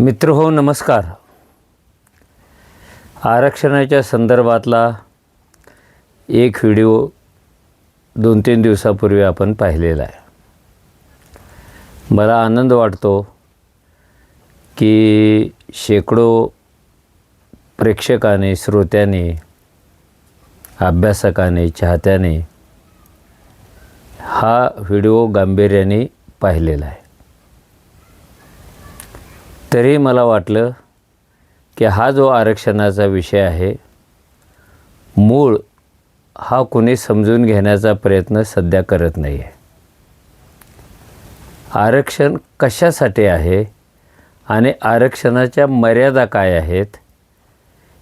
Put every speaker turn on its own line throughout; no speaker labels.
मित्र हो नमस्कार. आरक्षणाच्या संदर्भातला एक व्हिडिओ दोन तीन दिवसापूर्वी आपण पाहिलेला आहे. मला आनंद वाटतो की शेकडो प्रेक्षकाने श्रोत्याने अभ्यासकाने चाहत्याने हा व्हिडिओ गांभीर्याने पाहिलेला आहे. तरी मला वाटलं की हा जो आरक्षणाचा विषय आहे मूळ हा कोणी समजून घेण्याचा प्रयत्न सध्या करत नाही आहे आरक्षण कशासाठी आहे आणि आरक्षणाच्या मर्यादा काय आहेत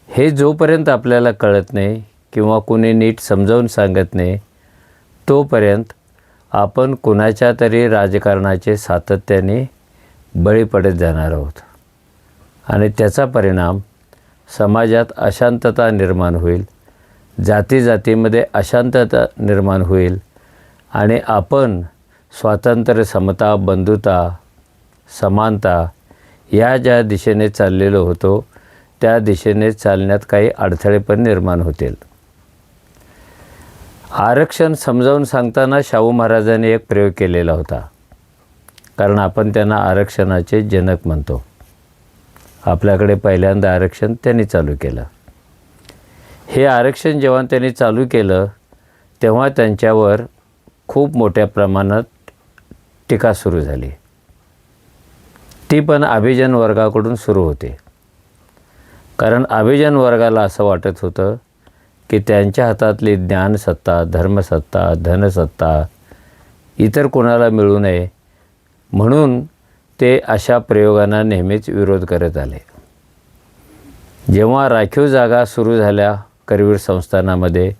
हे जोपर्यंत आपल्याला कळत नाही किंवा कोणी नीट समजावून सांगत नाही तोपर्यंत आपण कुणाच्या तरी राजकारणाचे सातत्याने बळी पडत जाणार आहोत. आणि त्याचा परिणाम समाजात अशांतता निर्माण होईल जाती जातीमध्ये अशांतता निर्माण होईल आणि आपण स्वातंत्र्य समता बंधुता समानता या ज्या दिशेने चाललेलो होतो त्या दिशेने चालण्यात काही अडथळे पण निर्माण होतील. आरक्षण समजावून सांगताना शाहू महाराजांनी एक प्रयोग केलेला होता. कारण आपण त्यांना आरक्षणाचे जनक म्हणतो. आपल्याकडे पहिल्यांदा आरक्षण त्यांनी चालू केलं. हे आरक्षण जेव्हा त्यांनी चालू केलं तेव्हा त्यांच्यावर खूप मोठ्या प्रमाणात टीका सुरू झाली. ती पण अभिजन वर्गाकडून सुरू होते. कारण अभिजन वर्गाला असं वाटत होतं की त्यांच्या हातातली ज्ञानसत्ता धर्मसत्ता धनसत्ता इतर कोणाला मिळू नये म्हणून ते अशा प्रयोगांना नेहमीच विरोध करत आले. जेव्हा राखीव जागा सुरू झाल्या करवीर संस्थानामध्ये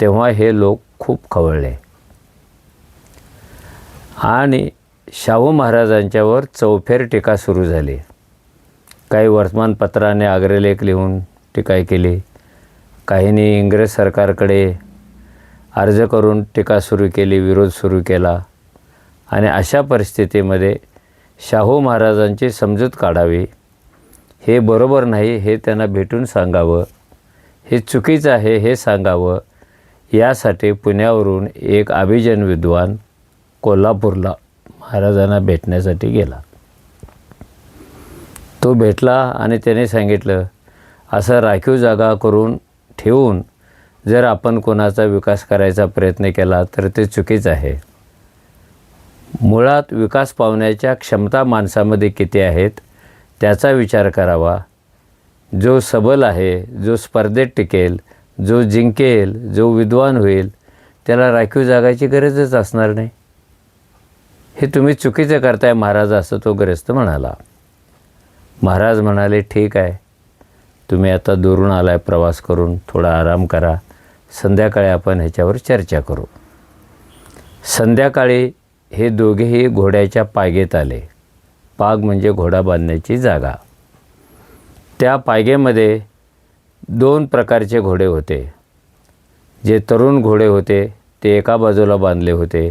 तेव्हा हे लोक खूप खवळले. आणि शाहू महाराजांच्यावर चौफेर टीका सुरू झाली. काही वर्तमानपत्राने आग्रलेख लिहून टीका केली. काहींनी इंग्रज सरकारकडे अर्ज करून टीका सुरू केली विरोध सुरू केला. आणि अशा परिस्थितीमध्ये शाहू महाराजांची समजूत काढावी. हे बरोबर नाही हे त्यांना भेटून सांगावं. हे चुकीचं आहे हे सांगावं. यासाठी पुण्यावरून एक अभिजन विद्वान कोल्हापूरला महाराजांना भेटण्यासाठी गेला. तो भेटला आणि त्याने सांगितलं असं राखीव जागा करून ठेवून जर आपण कोणाचा विकास करायचा प्रयत्न केला तर ते चुकीचं आहे. मुळात विकास पावण्याच्या क्षमता माणसामध्ये किती आहेत त्याचा विचार करावा. जो सबल आहे जो स्पर्धेत टिकेल जो जिंकेल जो विद्वान होईल त्याला राखीव जागायची गरजच असणार नाही. हे तुम्ही चुकीचं करताय महाराज असं तो ग्रस्त म्हणाला. महाराज म्हणाले ठीक आहे. तुम्ही आता दुरून आलाय प्रवास करून थोडा आराम करा. संध्याकाळी आपण ह्याच्यावर चर्चा करू. संध्याकाळी हे दोघेही घोड्याच्या पायगेत आले. पाग म्हणजे घोडा बांधण्याची जागा. त्या पायगेमध्ये दोन प्रकारचे घोडे होते. जे तरुण घोडे होते ते एका बाजूला बांधले होते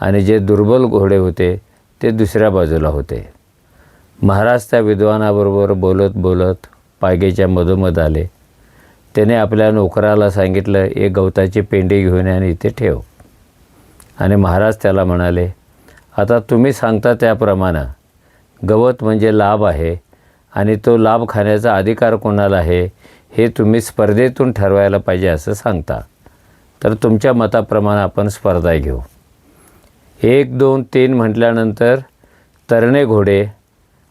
आणि जे दुर्बल घोडे होते ते दुसऱ्या बाजूला होते. महाराज त्या विद्वानाबरोबर बोलत बोलत पायगेच्या मधोमध आले. त्याने आपल्या नोकराला सांगितलं एक गवताची पेंडी घेऊन आणि इथे ठेव. आणि महाराज त्याला म्हणाले आता तुम्ही सांगता त्याप्रमाणे गवत म्हणजे लाभ आहे आणि तो लाभ खाण्याचा अधिकार कोणाला आहे हे तुम्ही स्पर्धेतून ठरवायला पाहिजे असं सांगता. तर तुमच्या मताप्रमाणे आपण स्पर्धा घेऊ. एक दोन तीन म्हटल्यानंतर तरणे घोडे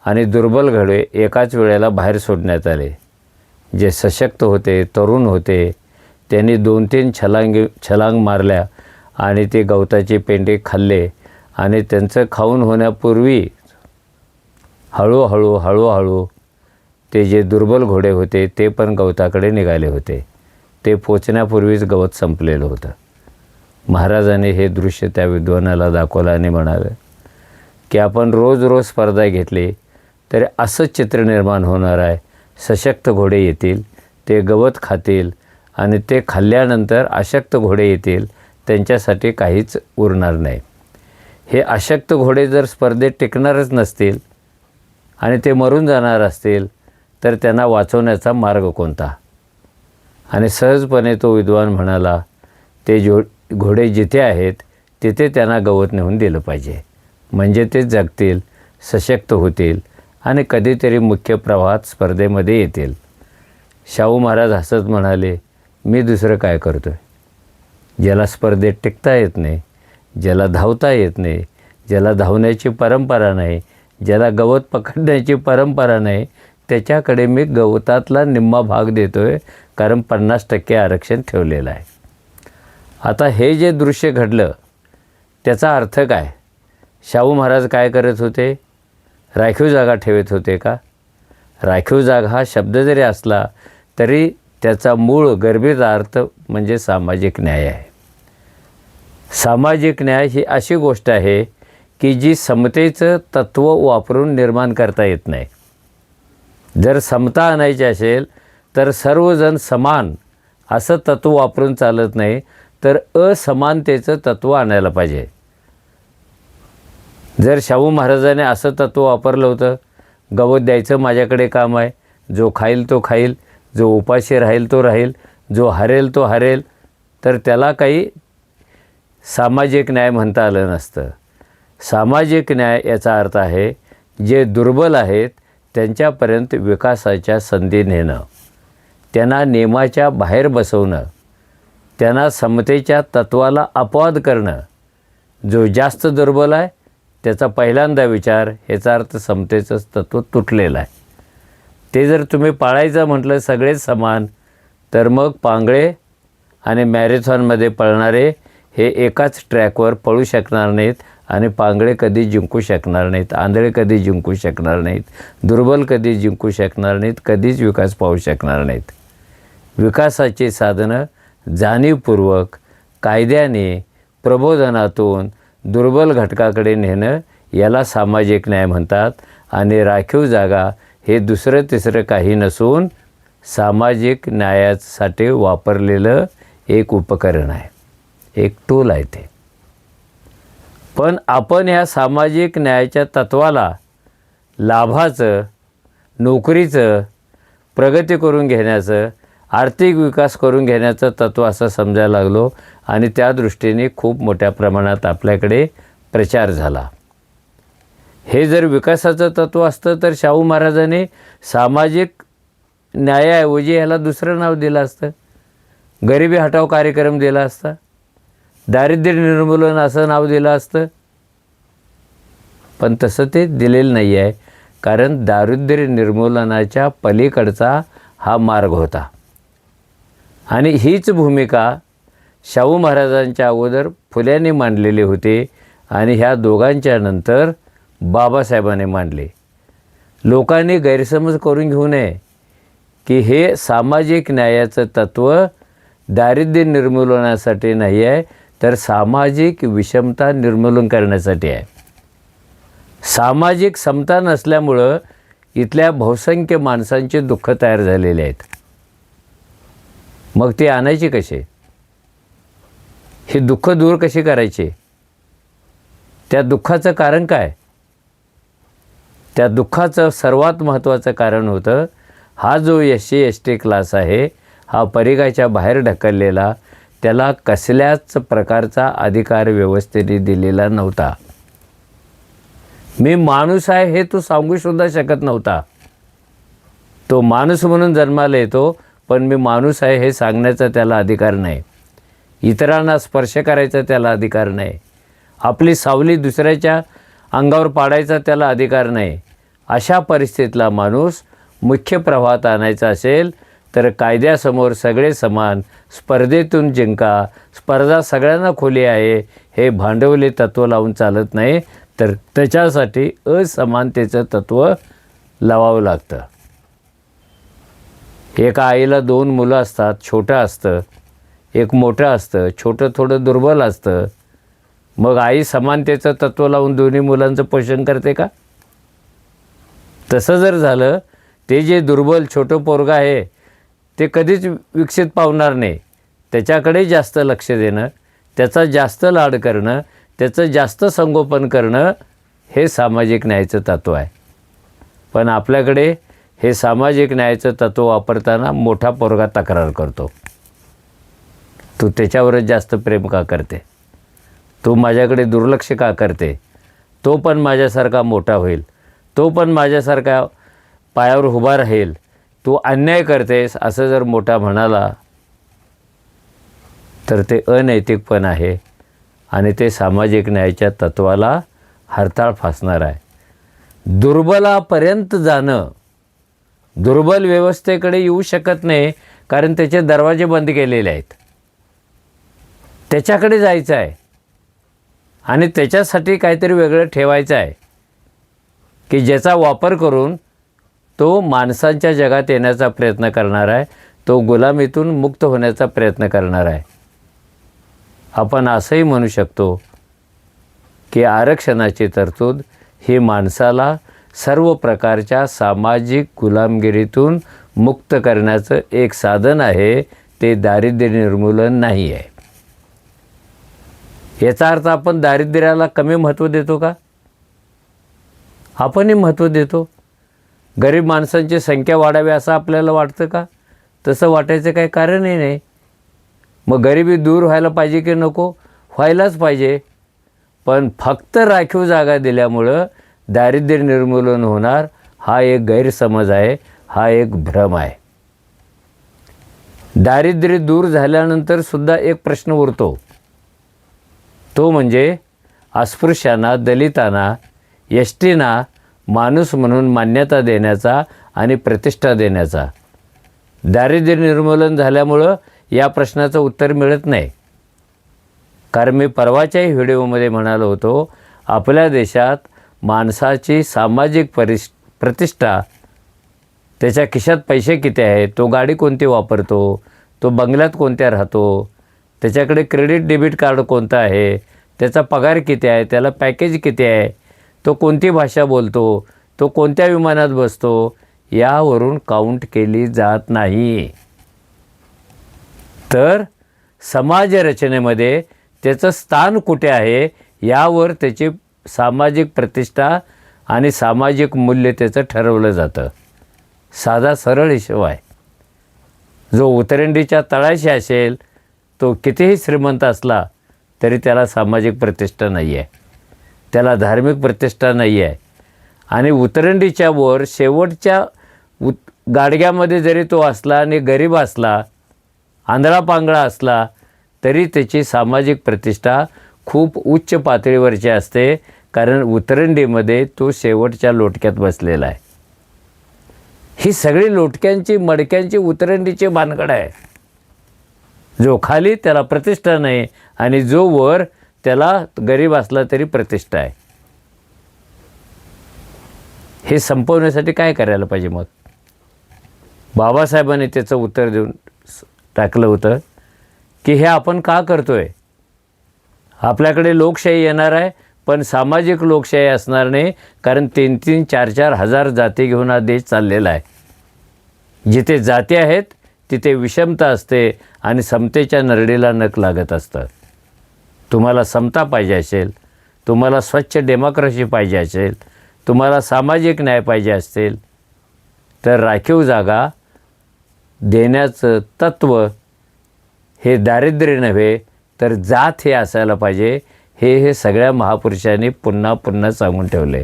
आणि दुर्बल घोडे एकाच वेळेला बाहेर सोडण्यात आले. जे सशक्त होते तरुण होते त्यांनी दोन तीन छलांगी छलांग मारल्या आणि ते गवताचे पेंडे खाल्ले आणि त्यांचं खाऊन होण्यापूर्वी हळूहळू हळूहळू ते जे दुर्बल घोडे होते ते पण गवताकडे निघाले होते. ते पोचण्यापूर्वीच गवत संपलेलं होतं. महाराजाने हे दृश्य त्या विद्वानाला दाखवलं आणि म्हणालं की आपण रोज रोज स्पर्धा घेतली तरी असंच चित्र निर्माण होणार आहे. सशक्त घोडे येतील ते गवत खातील आणि ते खाल्ल्यानंतर अशक्त घोडे येतील त्यांच्यासाठी काहीच उरणार नाही. हे अशक्त घोडे जर स्पर्धेत टिकणारच नसतील आणि ते मरून जाणार असतील तर त्यांना वाचवण्याचा मार्ग कोणता? आणि सहजपणे तो विद्वान म्हणाला ते जो घोडे जिथे आहेत तिथे त्यांना गवत नेऊन दिलं पाहिजे. म्हणजे ते जगतील सशक्त होतील आणि कधीतरी मुख्य प्रवाहात स्पर्धेमध्ये येतील. शाहू महाराज हसत म्हणाले मी दुसरं काय करतो आहे ज्याला स्पर्धेत टिकता येत नाही ज्याला धावता येत नाही ज्याला धावण्याची परंपरा नाही ज्याला गवत पकडण्याची परंपरा नाही त्याच्याकडे मी गवतातला निम्मा भाग देतो आहे कारण पन्नास टक्के आरक्षण ठेवलेलं आहे. आता हे जे दृश्य घडलं त्याचा अर्थ काय? शाहू महाराज काय करत होते? राखीव जागा ठेवत होते का? राखीव जागा हा शब्द जरी असला तरी त्याचा मूळ गर्भेचा अर्थ म्हणजे सामाजिक न्याय आहे. सामाजिक न्याय ही अशी गोष्ट आहे की जी समतेचं तत्त्व वापरून निर्माण करता येत नाही. जर समता आणायची असेल तर सर्वजण समान असं तत्त्व वापरून चालत नाही तर असमानतेचं तत्त्व आणायला पाहिजे. जर शाहू महाराजाने असं तत्त्व वापरलं होतं गवत द्यायचं माझ्याकडे काम आहे जो खाईल तो खाईल जो उपाशी राहील तो राहील जो हरेल तो हरेल. तर त्याला काही सामाजिक न्याय म्हणता आलं नसतं. सामाजिक न्याय याचा अर्थ आहे जे दुर्बल आहेत त्यांच्यापर्यंत विकासाच्या संधी नेणं. त्यांना नियमाच्या बाहेर बसवणं. त्यांना समतेच्या तत्वाला अपवाद करणं. जो जास्त दुर्बल आहे त्याचा पहिल्यांदा विचार ह्याचा अर्थ समतेचंच तत्त्व तुटलेलं आहे. ते जर तुम्ही पाळायचं म्हटलं सगळेच समान तर मग पांगळे आणि मॅरेथॉनमध्ये पळणारे हे एकाच ट्रॅकवर पळू शकणार नाहीत आणि पांगळे कधी जिंकू शकणार नाहीत आंधळे कधी जिंकू शकणार नाहीत दुर्बल कधी जिंकू शकणार नाहीत कधीच विकास पाहू शकणार नाहीत. विकासाची साधनं जाणीवपूर्वक कायद्याने प्रबोधनातून दुर्बल घटकाकडे नेणं याला सामाजिक न्याय म्हणतात आणि राखीव जागा हे दुसरं तिसरं काही नसून सामाजिक न्यायासाठी वापरलेलं एक उपकरण आहे. एक टूल आहे ते. पण आपण ह्या सामाजिक न्यायाच्या तत्वाला लाभाचं नोकरीचं प्रगती करून घेण्याचं आर्थिक विकास करून घेण्याचं तत्त्व असं समजायला लागलो आणि त्या दृष्टीने खूप मोठ्या प्रमाणात आपल्याकडे प्रचार झाला. हे जर विकासाचं तत्त्व असतं तर शाहू महाराजांनी सामाजिक न्यायाऐवजी ह्याला दुसरं नाव दिलं असतं. गरिबी हटाव कार्यक्रम दिला असता. दारिद्र्य निर्मूलन असं नाव दिलं असतं. पण तसं ते दिलेलं नाही आहे कारण दारिद्र्य निर्मूलनाच्या पलीकडचा हा मार्ग होता. आणि हीच भूमिका शाहू महाराजांच्या अगोदर फुल्यांनी मांडलेली होती आणि ह्या दोघांच्या नंतर बाबासाहेबांनी मांडले. लोकांनी गैरसमज करून घेऊ नये की हे सामाजिक न्यायाचं तत्त्व दारिद्र्य निर्मूलनासाठी नाही आहे तर सामाजिक विषमता निर्मूलन करण्यासाठी आहे. सामाजिक समता नसल्यामुळं इथल्या बहुसंख्य माणसांचे दुःख तयार झालेले आहेत. मग ते आणायचे कसे हे दुःख दूर कसे करायचे? त्या दुःखाचं कारण काय? त्या दुःखाचं सर्वात महत्त्वाचं कारण होतं हा जो S C S T class आहे हा परिघाच्या बाहेर ढकललेला त्याला कसल्याच प्रकारचा अधिकार व्यवस्थेने दिलेला नव्हता. मी माणूस आहे हे तो सांगूसुद्धा शकत नव्हता. तो माणूस म्हणून जन्माला येतो पण मी माणूस आहे हे सांगण्याचा त्याला अधिकार नाही. इतरांना स्पर्श करायचा त्याला अधिकार नाही. आपली सावली दुसऱ्याच्या अंगावर पाडायचा त्याला अधिकार नाही. अशा परिस्थितीतला माणूस मुख्य प्रवाहात आणायचा असेल तर कायद्यासमोर सगळे समान स्पर्धेतून जिंका स्पर्धा सगळ्यांना खुली आहे हे भांडवली तत्त्व लावून चालत नाही तर त्याच्यासाठी असमानतेचं तत्त्व लावावं लागतं. एका आईला दोन मुलं असतात छोटं असतं एक मोठं असतं छोटं थोडं दुर्बल असतं. मग आई समानतेचं तत्त्व लावून दोन्ही मुलांचं पोषण करते का? तसं जर झालं ते जे दुर्बल छोटं पोरगं आहे ते कधीच विकसित पावणार नाही. त्याच्याकडे जास्त लक्ष देणं त्याचा जास्त लाड करणं त्याचं जास्त संगोपन करणं हे सामाजिक न्यायाचं तत्त्व आहे. पण आपल्याकडे हे सामाजिक न्यायाचं तत्त्व वापरताना मोठा पोरगा तक्रार करतो. तू त्याच्यावरच जास्त प्रेम का करते? तू माझ्याकडे दुर्लक्ष का करते? तो पण माझ्यासारखा मोठा होईल. तो पण माझ्यासारखा पायावर उभा राहील. तू अन्याय करतेस असं जर मोठा म्हणाला तर ते अनैतिक पण आहे आणि ते सामाजिक न्यायाच्या तत्त्वाला हरताळ फासणार आहे. दुर्बलापर्यंत जाणं दुर्बल व्यवस्थेकडे येऊ शकत नाही कारण त्याचे दरवाजे बंद केलेले आहेत. त्याच्याकडे जायचं आहे आणि त्याच्यासाठी काहीतरी वेगळं ठेवायचं आहे. की ज्याचा वापर करून तो माणसांच्या जगात येण्याचा प्रयत्न करणार आहे तो गुलामीतून मुक्त होण्याचा प्रयत्न करणार आहे. आपण असंही म्हणू शकतो की आरक्षणाची तरतूद ही माणसाला सर्व प्रकारच्या सामाजिक गुलामगिरीतून मुक्त करण्याचं एक साधन आहे ते दारिद्र्य निर्मूलन नाही आहे. याचा अर्थ आपण दारिद्र्याला कमी महत्त्व देतो का? आपणही महत्त्व देतो. गरीब माणसांची संख्या वाढावी असं आपल्याला वाटतं का? तसं वाटायचं काही कारणही नाही. मग गरिबी दूर व्हायला पाहिजे की नको? व्हायलाच पाहिजे. पण फक्त राखीव जागा दिल्यामुळं दारिद्र्य निर्मूलन होणार. हा एक गैरसमज आहे. हा एक भ्रम आहे. दारिद्र्य दूर झाल्यानंतर सुद्धा एक प्रश्न उरतो. तो म्हणजे अस्पृश्यांना दलितांना एस टीना माणूस म्हणून मान्यता देण्याचा आणि प्रतिष्ठा देण्याचा. दारिद्र्य निर्मूलन झाल्यामुळं या प्रश्नाचं उत्तर मिळत नाही. कारण मी परवाच्याही व्हिडिओमध्ये म्हणालो होतो आपल्या देशात माणसाची सामाजिक परिस प्रतिष्ठा त्याच्या खिशात पैसे किती आहेत तो गाडी कोणती वापरतो तो बंगल्यात कोणत्या राहतो त्याच्याकडे क्रेडिट डेबिट कार्ड कोणतं आहे त्याचा पगार किती आहे त्याला पॅकेज किती आहे तो कोणती भाषा बोलतो? तो कोणत्या विमानात बसतो? यावरून काउंट केली जात नाही. तर समाजरचनेमध्ये त्याचं स्थान कुठे आहे? यावर त्याची सामाजिक प्रतिष्ठा आणि सामाजिक मूल्य त्याचं ठरवलं जातं. साधा सरळ हिशोब आहे. जो उतरंडीच्या तळाशी असेल तो कितीही श्रीमंत असला तरी त्याला सामाजिक प्रतिष्ठा नाही आहे त्याला धार्मिक प्रतिष्ठा नाही आहे आणि उतरंडीच्या वर शेवटच्या उत गाडग्यामध्ये जरी तो असला आणि गरीब असला आंधळा पांगळा असला तरी त्याची सामाजिक प्रतिष्ठा खूप उच्च पातळीवरची असते कारण उतरंडीमध्ये तो शेवटच्या लोटक्यात बसलेला आहे. ही सगळी लोटक्यांची मडक्यांची उतरंडीची भानगड आहे. जो खाली त्याला प्रतिष्ठा नाही आणि जो वर त्याला गरीब असला तरी प्रतिष्ठा आहे. हे संपवण्यासाठी काय करायला पाहिजे मग? बाबासाहेबांनी त्याचं उत्तर देऊन स- टाकलं होतं की हे आपण का करतो आहे आपल्याकडे लोकशाही येणार आहे पण सामाजिक लोकशाही असणार नाही कारण तीन तीन चार चार हजार जाती घेऊन हा देश चाललेला आहे. जिथे जाती आहेत तिथे विषमता असते आणि समतेच्या नरडीला नख लागत असतं. तुम्हाला समता पाहिजे असेल तुम्हाला स्वच्छ डेमोक्रेसी पाहिजे असेल तुम्हाला सामाजिक न्याय पाहिजे असेल तर राखीव जागा देण्याचं तत्त्व हे दारिद्र्य नव्हे तर जात हे असायला पाहिजे. हे हे सगळ्या महापुरुषांनी पुन्हा पुन्हा सांगून ठेवले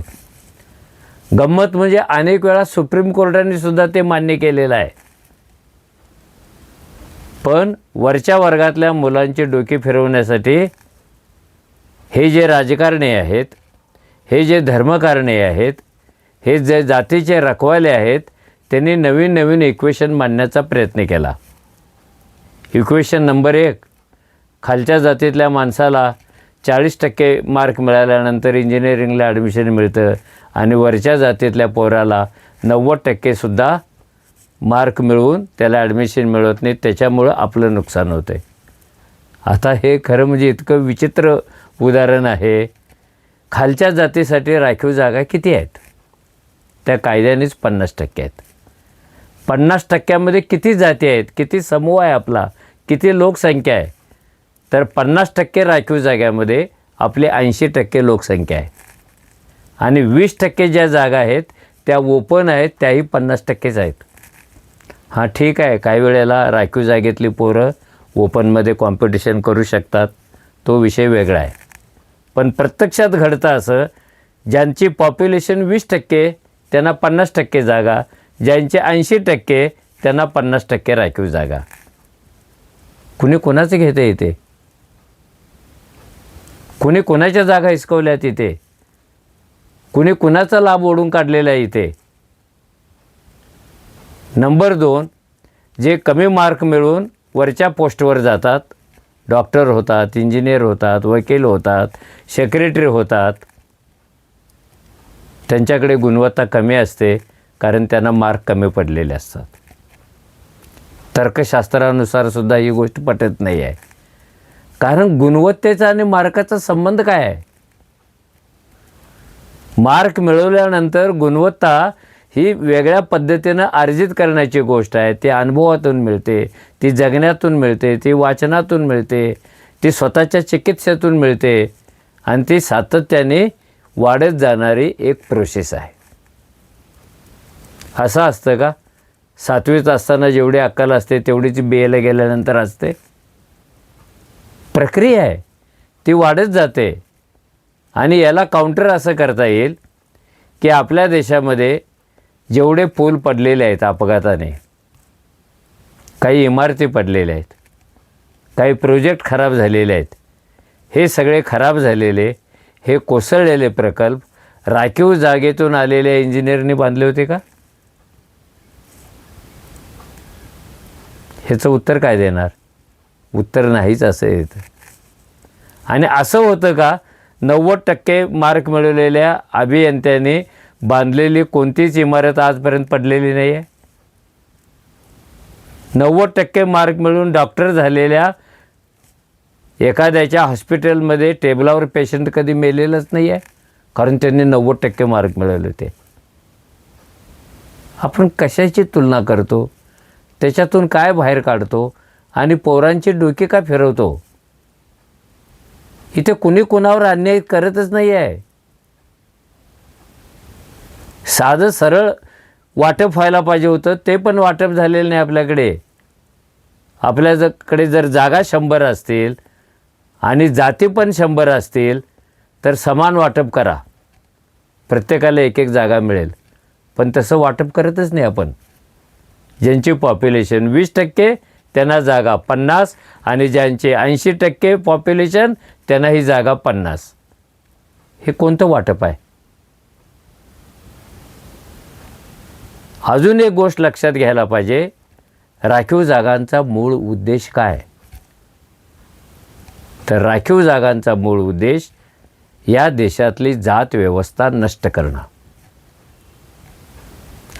गंमत म्हणजे अनेक वेळा सुप्रीम कोर्टाने सुद्धा ते मान्य केलेलं आहे. पण वरच्या वर्गातल्या मुलांची डोकी फिरवण्यासाठी हे जे राजकारणी आहेत हे जे धर्मकारणे आहेत हे जे जातीचे रखवाले आहेत त्यांनी नवीन नवीन इक्वेशन मांडण्याचा प्रयत्न केला. इक्वेशन नंबर एक खालच्या जातीतल्या माणसाला चाळीस टक्के मार्क मिळाल्यानंतर इंजिनिअरिंगला ॲडमिशन मिळतं आणि वरच्या जातीतल्या पोराला नव्वद टक्केसुद्धा मार्क मिळवून त्याला ॲडमिशन मिळत नाही त्याच्यामुळं आपलं नुकसान होतं आहे आता हे खरं म्हणजे इतकं विचित्र उदाहरण आहे. खालच्या जातीसाठी राखीव जागा किती आहेत? त्या कायद्यानेच पन्नास टक्के आहेत. पन्नास टक्क्यामध्ये किती जाती आहेत? किती समूह आहे आपला? किती लोकसंख्या आहे? तर पन्नास टक्के राखीव जाग्यामध्ये आपली ऐंशी टक्के लोकसंख्या आहे. आणि वीस टक्के ज्या जागा आहेत त्या त्या ओपन आहेत त्याही पन्नास टक्केच आहेत. हां ठीक आहे. काही वेळेला राखीव जागेतली पोरं ओपनमध्ये कॉम्पिटिशन करू शकतात. तो विषय वेगळा आहे. पण प्रत्यक्षात घडतं असं ज्यांची पॉप्युलेशन वीस टक्के त्यांना पन्नास टक्के जागा. ज्यांचे ऐंशी टक्के त्यांना पन्नास टक्के राखीव जागा. कुणी कोणाचं घेते इथे? कुणी कोणाच्या जागा हिसकवल्यात इथे? कुणी कुणाचा लाभ ओढून काढलेला आहे इथे? नंबर दोन जे कमी मार्क मिळून वरच्या पोस्टवर जातात डॉक्टर होतात इंजिनियर होतात वकील होतात सेक्रेटरी होतात. त्यांच्याकडे गुणवत्ता कमी असते कारण त्यांना मार्क कमी पडलेले असतात. तर्कशास्त्रानुसार सुद्धा ही गोष्ट पटत नाही आहे. कारण गुणवत्तेचा आणि मार्काचा संबंध काय आहे? मार्क मिळवल्यानंतर गुणवत्ता ही वेगळ्या पद्धतीनं अर्जित करण्याची गोष्ट आहे. ती अनुभवातून मिळते ती जगण्यातून मिळते ती वाचनातून मिळते ती स्वतःच्या चिकित्सेतून मिळते आणि ती सातत्याने वाढत जाणारी एक प्रोसेस आहे. असं असतं का? सातवीत असताना जेवढी अक्कल असते तेवढीच बी एला गेल्यानंतर असते. प्रक्रिया आहे. ती वाढत जाते. आणि याला काउंटर असं करता येईल की आपल्या देशामध्ये जेवढे पूल पडलेले आहेत अपघाताने काही इमारती पडलेल्या आहेत काही प्रोजेक्ट खराब झालेले आहेत हे सगळे खराब झालेले हे कोसळलेले प्रकल्प राखीव जागेतून आलेल्या इंजिनियरनी बांधले होते का? ह्याचं उत्तर काय देणार? उत्तर नाहीच असं येतं. आणि असं होतं का? नव्वद टक्के मार्क मिळवलेल्या अभियंत्याने बांधलेली कोणतीच इमारत आजपर्यंत पडलेली नाही आहे नव्वद टक्के मार्क मिळून डॉक्टर झालेल्या एखाद्याच्या हॉस्पिटलमध्ये टेबलावर पेशंट कधी मेलेलंच नाही आहे कारण त्यांनी नव्वद टक्के मार्क मिळवले होते. आपण कशाची तुलना करतो? त्याच्यातून काय बाहेर काढतो? आणि पोरांची डोकी का फिरवतो? इथे कुणी कुणावर अन्याय करतच नाही आहे साधं सरळ वाटप व्हायला पाहिजे होतं ते पण वाटप झालेलं नाही आपल्याकडे. आपल्याकडे जर जागा शंभर असतील आणि जाती पण शंभर असतील तर समान वाटप करा. प्रत्येकाला एक एक जागा मिळेल. पण तसं वाटप करतच नाही आपण. ज्यांची पॉप्युलेशन वीस टक्के त्यांना जागा पन्नास आणि ज्यांचे ऐंशी टक्के पॉप्युलेशन त्यांना ही जागा पन्नास. हे कोणतं वाटप आहे? अजून एक गोष्ट लक्षात घ्यायला पाहिजे. राखीव जागांचा मूळ उद्देश काय? तर राखीव जागांचा मूळ उद्देश या देशातली जात व्यवस्था नष्ट करणं.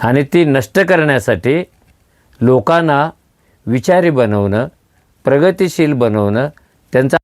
आणि ती नष्ट करण्यासाठी लोकांना विचारी बनवणं प्रगतिशील बनवणं त्यांचा